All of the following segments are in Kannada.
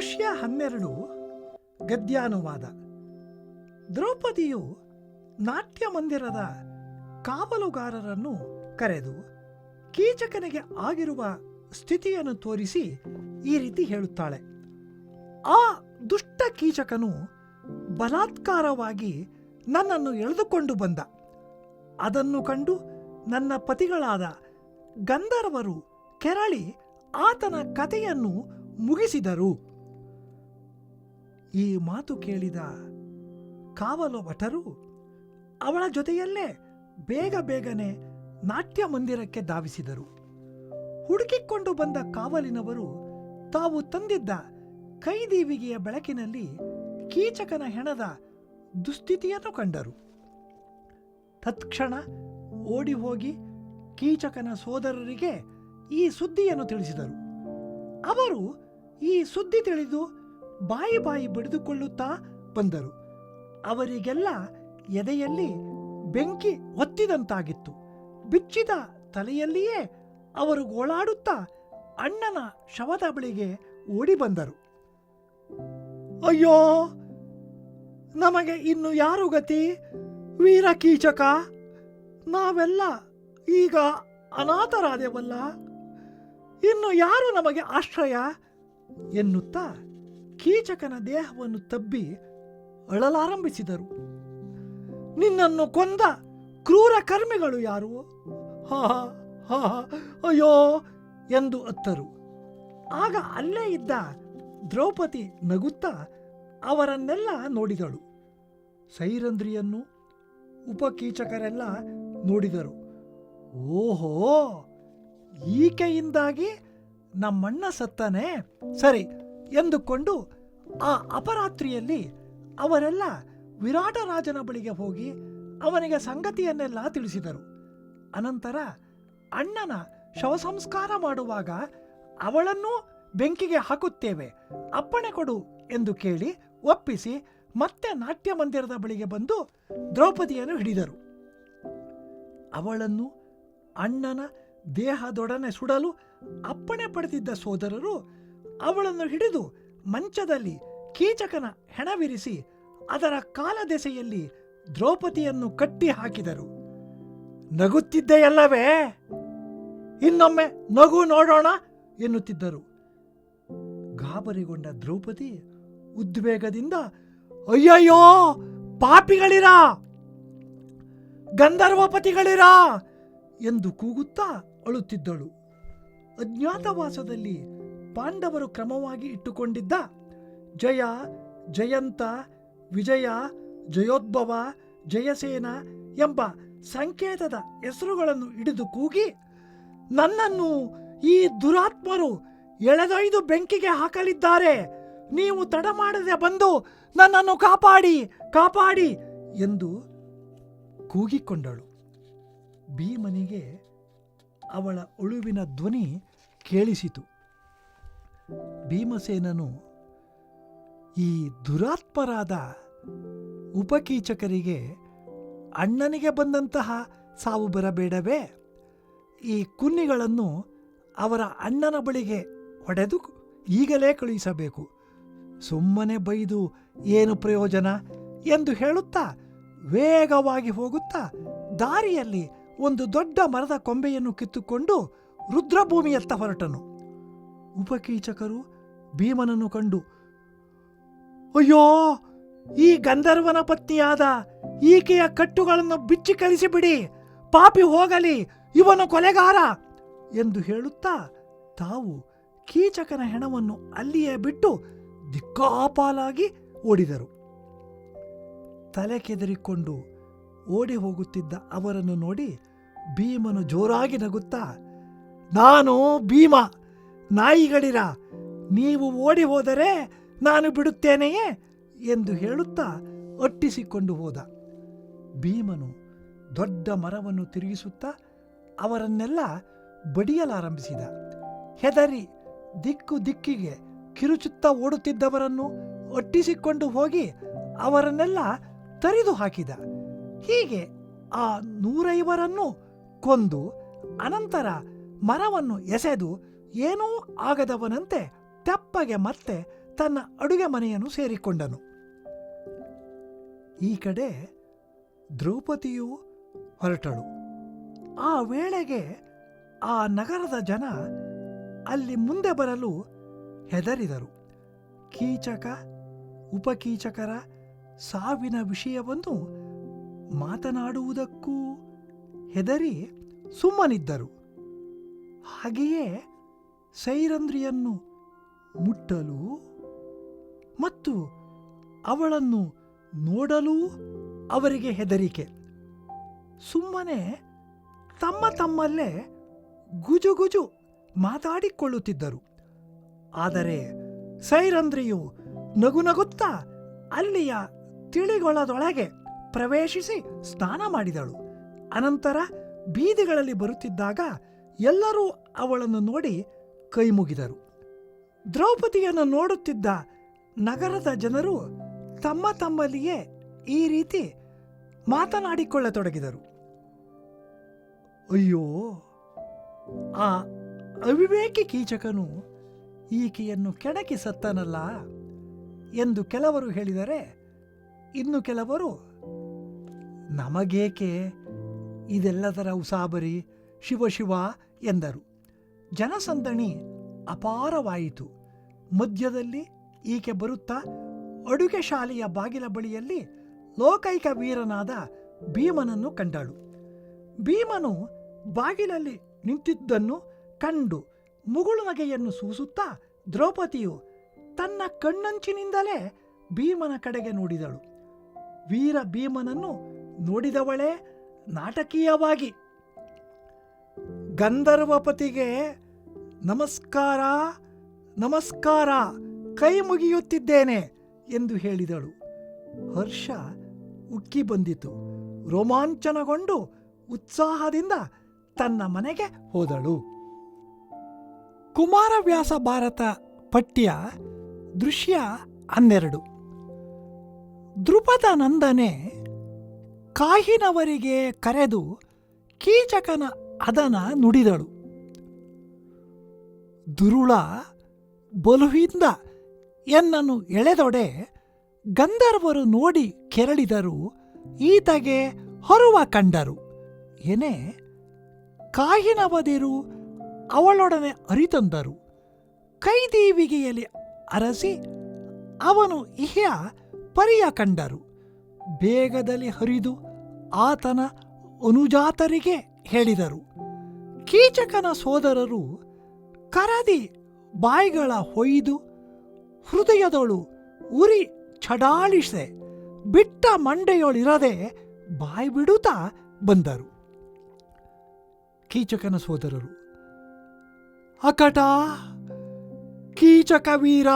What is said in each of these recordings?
ದೃಶ್ಯ ಹನ್ನೆರಡು, ಗದ್ಯಾನುವಾದ. ದ್ರೌಪದಿಯು ನಾಟ್ಯ ಮಂದಿರದ ಕಾವಲುಗಾರರನ್ನು ಕರೆದು ಕೀಚಕನಿಗೆ ಆಗಿರುವ ಸ್ಥಿತಿಯನ್ನು ತೋರಿಸಿ ಈ ರೀತಿ ಹೇಳುತ್ತಾಳೆ. ಆ ದುಷ್ಟ ಕೀಚಕನು ಬಲಾತ್ಕಾರವಾಗಿ ನನ್ನನ್ನು ಎಳೆದುಕೊಂಡು ಬಂದ. ಅದನ್ನು ಕಂಡು ನನ್ನ ಪತಿಗಳಾದ ಗಂಧರ್ವರು ಕೆರಳಿ ಆತನ ಕಥೆಯನ್ನು ಮುಗಿಸಿದರು. ಈ ಮಾತು ಕೇಳಿದ ಕಾವಲು ಭಟರು ಅವಳ ಜೊತೆಯಲ್ಲೇ ಬೇಗ ಬೇಗನೆ ನಾಟ್ಯ ಮಂದಿರಕ್ಕೆ ಧಾವಿಸಿದರು. ಹುಡುಕಿಕೊಂಡು ಬಂದ ಕಾವಲಿನವರು ತಾವು ತಂದಿದ್ದ ಕೈದೀವಿಗೆಯ ಬೆಳಕಿನಲ್ಲಿ ಕೀಚಕನ ಹೆಣದ ದುಸ್ಥಿತಿಯನ್ನು ಕಂಡರು. ತತ್ಕ್ಷಣ ಓಡಿ ಹೋಗಿ ಕೀಚಕನ ಸೋದರರಿಗೆ ಈ ಸುದ್ದಿಯನ್ನು ತಿಳಿಸಿದರು. ಅವರು ಈ ಸುದ್ದಿ ತಿಳಿದು ಬಾಯಿ ಬಾಯಿ ಬಿಡಿದುಕೊಳ್ಳುತ್ತಾ ಬಂದರು. ಅವರಿಗೆಲ್ಲ ಎದೆಯಲ್ಲಿ ಬೆಂಕಿ ಒತ್ತಿದಂತಾಗಿತ್ತು. ಬಿಚ್ಚಿದ ತಲೆಯಲ್ಲಿಯೇ ಅವರು ಗೋಳಾಡುತ್ತಾ ಅಣ್ಣನ ಶವದ ಬಳಿಗೆ ಓಡಿ ಬಂದರು. ಅಯ್ಯೋ, ನಮಗೆ ಇನ್ನು ಯಾರು ಗತಿ? ವೀರ ಕೀಚಕ, ನಾವೆಲ್ಲ ಈಗ ಅನಾಥರಾದೆವಲ್ಲ? ಇನ್ನು ಯಾರು ನಮಗೆ ಆಶ್ರಯ? ಎನ್ನುತ್ತಾ ಕೀಚಕನ ದೇಹವನ್ನು ತಬ್ಬಿ ಅಳಲಾರಂಭಿಸಿದರು. ನಿನ್ನನ್ನು ಕೊಂದ ಕ್ರೂರ ಕರ್ಮಿಗಳು ಯಾರು? ಹಾ ಹಾ ಅಯ್ಯೋ ಎಂದು ಅತ್ತರು. ಆಗ ಅಲ್ಲೇ ಇದ್ದ ದ್ರೌಪದಿ ನಗುತ್ತಾ ಅವರನ್ನೆಲ್ಲ ನೋಡಿದಳು. ಸೈರಂದ್ರಿಯನ್ನು ಉಪಕೀಚಕರೆಲ್ಲ ನೋಡಿದರು. ಓಹೋ, ಈಕೆಯಿಂದಾಗಿ ನಮ್ಮಣ್ಣ ಸತ್ತನೆ? ಸರಿ ಎಂದುಕೊಂಡು ಆ ಅಪರಾತ್ರಿಯಲ್ಲಿ ಅವರೆಲ್ಲ ವಿರಾಟರಾಜನ ಬಳಿಗೆ ಹೋಗಿ ಅವನಿಗೆ ಸಂಗತಿಯನ್ನೆಲ್ಲ ತಿಳಿಸಿದರು. ಅನಂತರ ಅಣ್ಣನ ಶವ ಸಂಸ್ಕಾರ ಮಾಡುವಾಗ ಅವಳನ್ನೂ ಬೆಂಕಿಗೆ ಹಾಕುತ್ತೇವೆ, ಅಪ್ಪಣೆ ಕೊಡು ಎಂದು ಕೇಳಿ ಒಪ್ಪಿಸಿ ಮತ್ತೆ ನಾಟ್ಯ ಮಂದಿರದ ಬಳಿಗೆ ಬಂದು ದ್ರೌಪದಿಯನ್ನು ಹಿಡಿದರು. ಅವಳನ್ನು ಅಣ್ಣನ ದೇಹದೊಡನೆ ಸುಡಲು ಅಪ್ಪಣೆ ಪಡೆದಿದ್ದ ಸೋದರರು ಅವಳನ್ನು ಹಿಡಿದು ಮಂಚದಲ್ಲಿ ಕೀಚಕನ ಹೆಣವಿರಿಸಿ ಅದರ ಕಾಲದೆಸೆಯಲ್ಲಿ ದ್ರೌಪದಿಯನ್ನು ಕಟ್ಟಿ ಹಾಕಿದರು. ನಗುತ್ತಿದ್ದೆಯಲ್ಲವೇ ಇನ್ನೊಮ್ಮೆ ನಗು ನೋಡೋಣ ಎನ್ನುತ್ತಿದ್ದರು. ಗಾಬರಿಗೊಂಡ ದ್ರೌಪದಿ ಉದ್ವೇಗದಿಂದ, ಅಯ್ಯಯ್ಯೋ, ಪಾಪಿಗಳಿರ? ಗಂಧರ್ವಪತಿಗಳಿರ? ಎಂದು ಕೂಗುತ್ತಾ ಅಳುತ್ತಿದ್ದಳು. ಅಜ್ಞಾತವಾಸದಲ್ಲಿ ಪಾಂಡವರು ಕ್ರಮವಾಗಿ ಇಟ್ಟುಕೊಂಡಿದ್ದ ಜಯ, ಜಯಂತ, ವಿಜಯ, ಜಯೋದ್ಭವ, ಜಯಸೇನ ಎಂಬ ಸಂಕೇತದ ಹೆಸರುಗಳನ್ನು ಹಿಡಿದು ಕೂಗಿ ನನ್ನನ್ನು ಈ ದುರಾತ್ಮರು ಎಳೆದೊಯ್ದು ಬೆಂಕಿಗೆ ಹಾಕಲಿದ್ದಾರೆ. ನೀವು ತಡ ಮಾಡದೆ ಬಂದು ನನ್ನನ್ನು ಕಾಪಾಡಿ ಕಾಪಾಡಿ ಎಂದು ಕೂಗಿಕೊಂಡಳು. ಭೀಮನಿಗೆ ಅವಳ ಉಳುವಿನ ಧ್ವನಿ ಕೇಳಿಸಿತು. ಭೀಮಸೇನನು ಈ ದುರಾತ್ಮರಾದ ಉಪಕೀಚಕರಿಗೆ ಅಣ್ಣನಿಗೆ ಬಂದಂತಹ ಸಾವು ಬರಬೇಡವೇ? ಈ ಕುನ್ನಿಗಳನ್ನು ಅವರ ಅಣ್ಣನ ಬಳಿಗೆ ಹೊಡೆದು ಈಗಲೇ ಕಳುಹಿಸಬೇಕು. ಸುಮ್ಮನೆ ಬೈದು ಏನು ಪ್ರಯೋಜನ ಎಂದು ಹೇಳುತ್ತಾ ವೇಗವಾಗಿ ಹೋಗುತ್ತಾ ದಾರಿಯಲ್ಲಿ ಒಂದು ದೊಡ್ಡ ಮರದ ಕೊಂಬೆಯನ್ನು ಕಿತ್ತುಕೊಂಡು ರುದ್ರಭೂಮಿಯತ್ತ ಹೊರಟನು. ಉಪಕೀಚಕರು ಭೀಮನನ್ನು ಕಂಡು, ಅಯ್ಯೋ, ಈ ಗಂಧರ್ವನ ಪತ್ನಿಯಾದ ಈಕೆಯ ಕಟ್ಟುಗಳನ್ನು ಬಿಚ್ಚಿ ಕಳಿಸಿಬಿಡಿ ಪಾಪಿ ಹೋಗಲಿ, ಇವನು ಕೊಲೆಗಾರ ಎಂದು ಹೇಳುತ್ತಾ ತಾವು ಕೀಚಕನ ಹೆಣವನ್ನು ಅಲ್ಲಿಯೇ ಬಿಟ್ಟು ದಿಕ್ಕಾಪಾಲಾಗಿ ಓಡಿದರು. ತಲೆ ಕೆದರಿಕೊಂಡು ಓಡಿ ಹೋಗುತ್ತಿದ್ದ ಅವರನ್ನು ನೋಡಿ ಭೀಮನು ಜೋರಾಗಿ ನಗುತ್ತಾ, ನಾನು ಭೀಮ ನಾಯಿಗಳಿರ, ನೀವು ಓಡಿ ಹೋದರೆ ನಾನು ಬಿಡುತ್ತೇನೆಯೇ ಎಂದು ಹೇಳುತ್ತಾ ಅಟ್ಟಿಸಿಕೊಂಡು ಹೋದ. ಭೀಮನು ದೊಡ್ಡ ಮರವನ್ನು ತಿರುಗಿಸುತ್ತಾ ಅವರನ್ನೆಲ್ಲ ಬಡಿಯಲಾರಂಭಿಸಿದ. ಹೆದರಿ ದಿಕ್ಕು ದಿಕ್ಕಿಗೆ ಕಿರುಚುತ್ತಾ ಓಡುತ್ತಿದ್ದವರನ್ನು ಒಟ್ಟಿಸಿಕೊಂಡು ಹೋಗಿ ಅವರನ್ನೆಲ್ಲ ತರಿದು ಹಾಕಿದ. ಹೀಗೆ ಆ ನೂರೈವರನ್ನು ಕೊಂದು ಅನಂತರ ಮರವನ್ನು ಎಸೆದು ಏನೂ ಆಗದವನಂತೆ ತೆಪ್ಪಗೆ ಮತ್ತೆ ತನ್ನ ಅಡುಗೆ ಮನೆಯನ್ನು ಸೇರಿಕೊಂಡನು. ಈ ಕಡೆ ದ್ರೌಪದಿಯು ಹೊರಟಳು. ಆ ವೇಳೆಗೆ ಆ ನಗರದ ಜನ ಅಲ್ಲಿ ಮುಂದೆ ಬರಲು ಹೆದರಿದರು. ಕೀಚಕ, ಉಪಕೀಚಕರ ಸಾವಿನ ವಿಷಯವನ್ನು ಮಾತನಾಡುವುದಕ್ಕೂ ಹೆದರಿ ಸುಮ್ಮನಿದ್ದರು. ಹಾಗೆಯೇ ಸೈರಂಧ್ರಿಯನ್ನು ಮುಟ್ಟಲು ಮತ್ತು ಅವಳನ್ನು ನೋಡಲೂ ಅವರಿಗೆ ಹೆದರಿಕೆ. ಸುಮ್ಮನೆ ತಮ್ಮ ತಮ್ಮಲ್ಲೇ ಗುಜುಗುಜು ಮಾತಾಡಿಕೊಳ್ಳುತ್ತಿದ್ದರು. ಆದರೆ ಸೈರಂದ್ರಿಯು ನಗುನಗುತ್ತಾ ಅಲ್ಲಿಯ ತಿಳಿಗೊಳದೊಳಗೆ ಪ್ರವೇಶಿಸಿ ಸ್ನಾನ ಮಾಡಿದಳು. ಅನಂತರ ಬೀದಿಗಳಲ್ಲಿ ಬರುತ್ತಿದ್ದಾಗ ಎಲ್ಲರೂ ಅವಳನ್ನು ನೋಡಿ ಕೈಮುಗಿದರು ದ್ರೌಪದಿಯನ್ನು ನೋಡುತ್ತಿದ್ದ ನಗರದ ಜನರು ತಮ್ಮ ತಮ್ಮಲ್ಲಿಯೇ ಈ ರೀತಿ ಮಾತನಾಡಿಕೊಳ್ಳತೊಡಗಿದರು. ಅಯ್ಯೋ, ಆ ಅವಿವೇಕಿ ಕೀಚಕನು ಈಕೆಯನ್ನು ಕೆಣಕಿ ಸತ್ತನಲ್ಲ ಎಂದು ಕೆಲವರು ಹೇಳಿದರೆ ಇನ್ನು ಕೆಲವರು, ನಮಗೇಕೆ ಇದೆಲ್ಲದರ ಉಸಾಬರಿ ಶಿವಶಿವ ಶಿವ ಎಂದರು. ಜನಸಂದಣಿ ಅಪಾರವಾಯಿತು. ಮಧ್ಯದಲ್ಲಿ ಈಕೆ ಬರುತ್ತಾ ಅಡುಗೆ ಶಾಲೆಯ ಬಾಗಿಲ ಬಳಿಯಲ್ಲಿ ಲೋಕೈಕ ವೀರನಾದ ಭೀಮನನ್ನು ಕಂಡಳು. ಭೀಮನು ಬಾಗಿಲಲ್ಲಿ ನಿಂತಿದ್ದನ್ನು ಕಂಡು ಮುಗುಳು ನಗೆಯನ್ನು ಸೂಸುತ್ತಾ ದ್ರೌಪದಿಯು ತನ್ನ ಕಣ್ಣಂಚಿನಿಂದಲೇ ಭೀಮನ ಕಡೆಗೆ ನೋಡಿದಳು. ವೀರ ಭೀಮನನ್ನು ನೋಡಿದವಳೇ ನಾಟಕೀಯವಾಗಿ. ಗಂಧರ್ವಪತಿಗೆ ನಮಸ್ಕಾರ ನಮಸ್ಕಾರ, ಕೈ ಮುಗಿಯುತ್ತಿದ್ದೇನೆ ಎಂದು ಹೇಳಿದಳು. ಹರ್ಷ ಉಕ್ಕಿ ಬಂದಿತು. ರೋಮಾಂಚನಗೊಂಡು ಉತ್ಸಾಹದಿಂದ ತನ್ನ ಮನೆಗೆ ಹೋದಳು. ಕುಮಾರವ್ಯಾಸ ಭಾರತ ಪಠ್ಯ, ದೃಶ್ಯ ಹನ್ನೆರಡು. ದೃಪದ ನಂದನೆ ಕಾಹಿನವರಿಗೆ ಕರೆದು ಕೀಚಕನ ಅದನ ನುಡಿದಳು. ದುರುಳ ಬಲುವಿಂದ ಎನ್ನನ್ನು ಎಳೆದೊಡೆ ಗಂಧರ್ವರು ನೋಡಿ ಕೆರಳಿದರು, ಈತಗೆ ಹೊರುವ ಕಂಡರು. ಏನೇ ಕಾಹಿನವದಿರು ಅವಳೊಡನೆ ಅರಿತಂದರು. ಕೈದೀವಿಗೆಯಲ್ಲಿ ಅರಸಿ ಅವನು ಇಹ್ಯ ಪರಿಯ ಕಂಡರು. ಬೇಗದಲ್ಲಿ ಹರಿದು ಆತನ ಅನುಜಾತರಿಗೆ ಹೇಳಿದರು. ಕೀಚಕನ ಸೋದರರು ಕರದಿ ಬಾಯಿಗಳ ಹೊಯ್ದು ಹೃದಯದೊಳು ಉರಿ ಚಡಾಳಿಸೆ ಬಿಟ್ಟ ಮಂಡೆಯೊಳಿರದೆ ಬಾಯಿ ಬಿಡುತ್ತಾ ಬಂದರು. ಕೀಚಕನ ಸೋದರರು, ಅಕಟ, ಕೀಚಕ ವೀರ,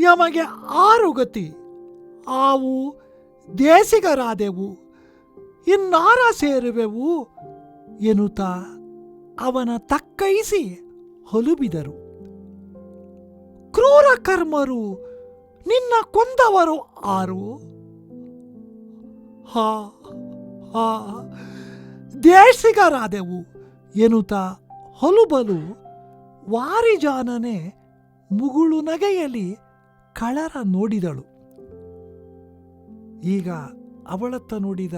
ಯಮಗೆ ಆರು ಗತಿ, ಆವು ದೇಸಿಗರಾದೆವು. ಇನ್ನಾರ ಸೇರುವೆವು ಎನ್ನುತ್ತಾ ಅವನ ತಕ್ಕೈಸಿ ಹೊಲುಬಿದರು. ಕ್ರೂರ ಕರ್ಮರು ನಿನ್ನ ಕೊಂದವರು ಆರು ಹಾ ಹಾ, ದೇಶಿಗರಾದೆವು ಎನ್ನುತ್ತಾ ಹೊಲುಬಲು ವಾರಿಜಾನನೆ ಮುಗುಳು ನಗೆಯಲ್ಲಿ ಕಳರ ನೋಡಿದಳು. ಈಗ ಅವಳತ್ತ ನೋಡಿದ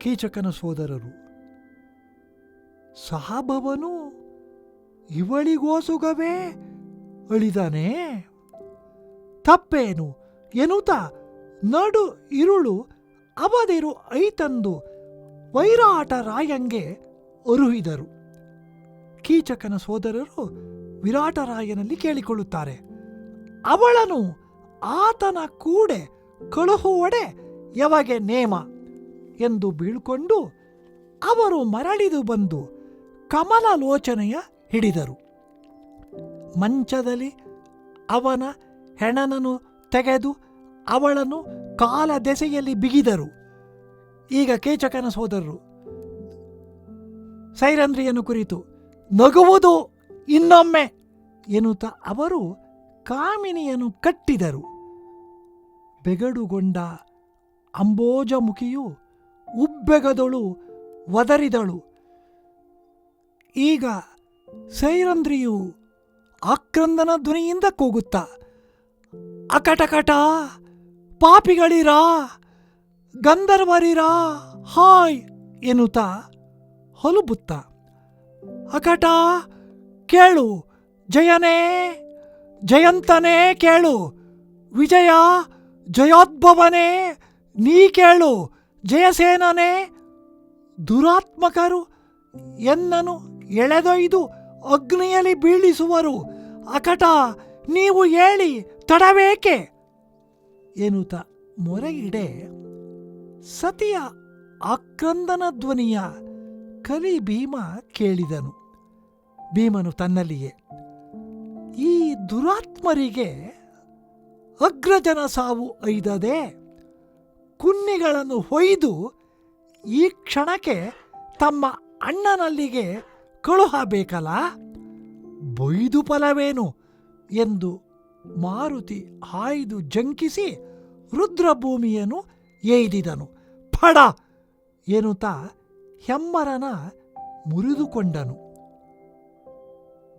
ಕೀಚಕನ ಸೋದರರು ಸಹಬವನು ಇವಳಿಗೋಸುಗವೇ ಅಳಿದಾನೆ? ತಪ್ಪೇನು? ಎನ್ನುತ್ತ? ನಡು ಇರುಳು ಅವದಿರು ಐತಂದು ವೈರಾಟ ರಾಯಂಗೆ ಅರುಹಿದರು. ಕೀಚಕನ ಸೋದರರು ವಿರಾಟರಾಯನಲ್ಲಿ ಕೇಳಿಕೊಳ್ಳುತ್ತಾರೆ, ಅವಳನು ಆತನ ಕೂಡೆ ಕಳುಹುವಡೆ ಯಮಗೆ ನೇಮ? ಎಂದು ಬೀಳ್ಕೊಂಡು ಅವರು ಮರಳಿದು ಬಂದು ಕಮಲ ಲೋಚನೆಯ ಹಿಡಿದರು. ಮಂಚದಲ್ಲಿ ಅವನ ಹೆಣನನ್ನು ತೆಗೆದು ಅವಳನ್ನು ಕಾಲ ದೆಸೆಯಲ್ಲಿ ಬಿಗಿದರು. ಈಗ ಕೇಚಕನ ಸೋದರರು ಸೈರಂದ್ರಿಯನ್ನು ಕುರಿತು ನಗುವುದು ಇನ್ನೊಮ್ಮೆ ಎನ್ನುತ್ತಾ ಅವರು ಕಾಮಿನಿಯನ್ನು ಕಟ್ಟಿದರು. ಬೆಗಡುಗೊಂಡ ಅಂಬೋಜಮುಖಿಯು ಉಬ್ಬೆಗದಳು ಒದರಿದಳು. ಈಗ ಸೈರಂದ್ರಿಯು ಆಕ್ರಂದನ ಧ್ವನಿಯಿಂದ ಕೂಗುತ್ತಾ. ಅಕಟಕಟ, ಪಾಪಿಗಳಿರಾ, ಗಂಧರ್ವರಿರಾ, ಹಾಯ್ ಎನ್ನುತ್ತಾ ಹೊಲುಬುತ್ತ. ಅಕಟ, ಕೇಳು, ಜಯನೇ, ಜಯಂತನೇ ಕೇಳು, ವಿಜಯ, ಜಯೋದ್ಭವನೇ, ನೀ ಕೇಳು ಜಯಸೇನನೇ, ದುರಾತ್ಮಕರು ಎನ್ನನು ಎಳೆದೊಯ್ದು ಅಗ್ನಿಯಲ್ಲಿ ಬೀಳಿಸುವರು. ಅಕಟ, ನೀವು ಹೇಳಿ ತಡವೇಕೆ? ಎನ್ನುತ್ತ ಮೊರೆಯಿಡೆ ಸತಿಯ ಆಕ್ರಂದನ ಧ್ವನಿಯ ಕಲಿ ಭೀಮ ಕೇಳಿದನು. ಭೀಮನು ತನ್ನಲ್ಲಿಯೇ, ಈ ದುರಾತ್ಮರಿಗೆ ಅಗ್ರಜನ ಸಾವು ಐದದೆ? ಕುನ್ನಿಗಳನ್ನು ಹೊಯ್ದು ಈ ಕ್ಷಣಕ್ಕೆ ತಮ್ಮ ಅಣ್ಣನಲ್ಲಿಗೆ ಕಳುಹಬೇಕಲ್ಲ ಬೊಯ್ದು ಫಲವೇನು? ಎಂದು ಮಾರುತಿ ಹಾಯ್ದು ಜಂಕಿಸಿ ರುದ್ರಭೂಮಿಯನ್ನು ಏಯ್ದಿದನು ಫಡ ಎನ್ನುತ್ತಾ ಹೆಮ್ಮರನ ಮುರಿದುಕೊಂಡನು.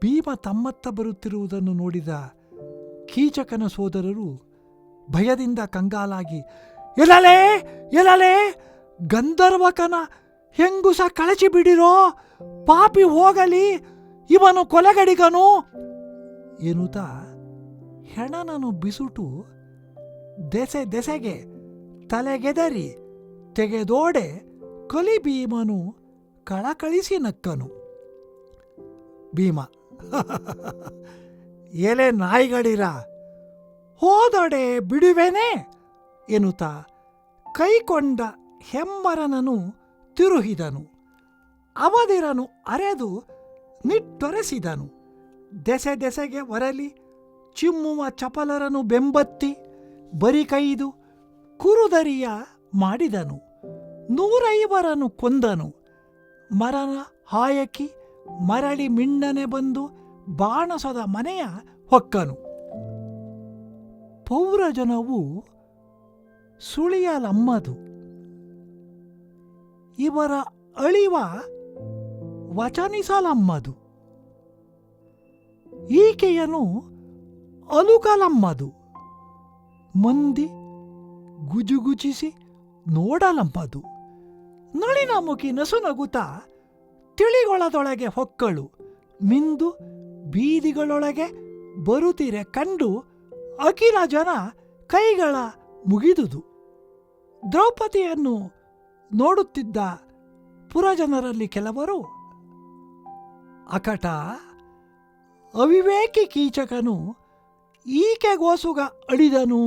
ಭೀಮ ತಮ್ಮತ್ತ ಬರುತ್ತಿರುವುದನ್ನು ನೋಡಿದ ಕೀಚಕನ ಸೋದರರು ಭಯದಿಂದ ಕಂಗಾಲಾಗಿ ಎಲಲೇ ಎಲ್ಲಲೇ, ಗಂಧರ್ವಕನ ಹೆಂಗುಸ ಕಳಚಿ ಬಿಡಿರೋ ಪಾಪಿ ಹೋಗಲಿ, ಇವನು ಕೊಲೆಗಡಿಗನು ಎನ್ನುತ್ತಾ ಹೆಣನನು ಬಿಸುಟು ದೆಸೆ ದೆಸೆಗೆ ತಲೆಗೆದರಿ ತೆಗೆದೋಡೆ ಕಲಿ ಭೀಮನು ಕಳಕಳಿಸಿ ನಕ್ಕನು. ಭೀಮ, ಎಲೆ ನಾಯಿಗಳಿರ, ಹೋದೊಡೆ ಬಿಡುವೆನೆ ಎನ್ನುತ್ತಾ ಕೈಕೊಂಡ ಹೆಮ್ಮರನನು ತಿರುಹಿದನು. ಅವಧಿರನು ಅರೆದು ನಿಟ್ಟೊರೆಸಿದನು. ದೆಸೆ ದೆಸೆಗೆ ಒರಲಿ ಚಿಮ್ಮುವ ಚಪಲರನು ಬೆಂಬತ್ತಿ ಬರಿ ಬರಿಕೈದು ಕುರುದರಿಯ ಮಾಡಿದನು. ನೂರೈವರನು ಕೊಂದನು. ಮರನ ಹಾಯಕಿ ಮರಳಿ ಮಿಣ್ಣನೆ ಬಂದು ಬಾಣಸದ ಮನೆಯ ಹೊಕ್ಕನು. ಪೌರಜನವು ಸುಳಿಯಲಮ್ಮದು ಇವರ ಅಳಿವ ವಚನಿಸಲಮ್ಮದು ಈಕೆಯನು ಅಲುಕಲಮ್ಮದು ಮಂದಿ ಗುಜುಗುಜಿಸಿ ನೋಡಲಂಬದು. ನಳಿನ ಮುಖಿ ನಸುನಗುತ್ತಾ ತಿಳಿಗೊಳದೊಳಗೆ ಹೊಕ್ಕಳು. ಮಿಂದು ಬೀದಿಗಳೊಳಗೆ ಬರುತ್ತಿರೆ ಕಂಡು ಅಖಿಲ ಜನ ಕೈಗಳ ಮುಗಿದುದು. ದ್ರೌಪದಿಯನ್ನು ನೋಡುತ್ತಿದ್ದ ಪುರಜನರಲ್ಲಿ ಕೆಲವರು, ಅಕಟ, ಅವಿವೇಕಿ ಕೀಚಕನು ಈಕೆಗೋಸುಗ ಅಳಿದನು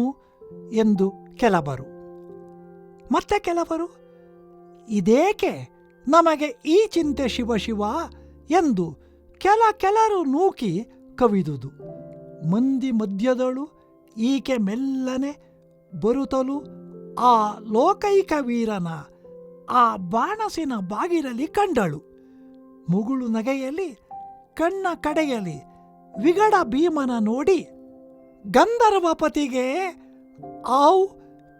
ಎಂದು ಕೆಲವರು. ಮತ್ತೆ ಕೆಲವರು, ಇದೇಕೆ ನಮಗೆ ಈ ಚಿಂತೆ ಶಿವ ಶಿವ ಎಂದು ಕೆಲ ಕೆಲರು ನೂಕಿ ಕವಿದುದು. ಮಂದಿ ಮಧ್ಯದಳು, ಈಕೆ ಮೆಲ್ಲನೆ ಬರುತ್ತಲು ಆ ಲೋಕೈಕ ವೀರನ ಆ ಬಾಣಸಿನ ಬಾಗಿರಲಿ ಕಂಡಳು. ಮುಗುಳು ನಗೆಯಲಿ ಕಣ್ಣ ಕಡೆಯಲಿ ವಿಗಡ ಭೀಮನ ನೋಡಿ ಗಂಧರ್ವಪತಿಗೆ ಆವ್,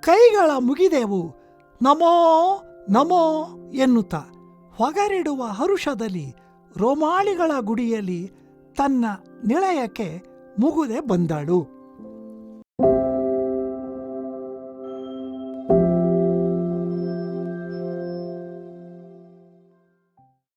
ಕೈಗಳ ಮುಗಿದೆವು. ನಮೋ ನಮೋ ಎನ್ನುತ್ತ ಹೊಗರಿಡುವ ಹರುಷದಲ್ಲಿ ರೋಮಾಳಿಗಳ ಗುಡಿಯಲ್ಲಿ ತನ್ನ ನಿಳಯಕ್ಕೆ ಮುಗುದೆ ಬಂದಳು.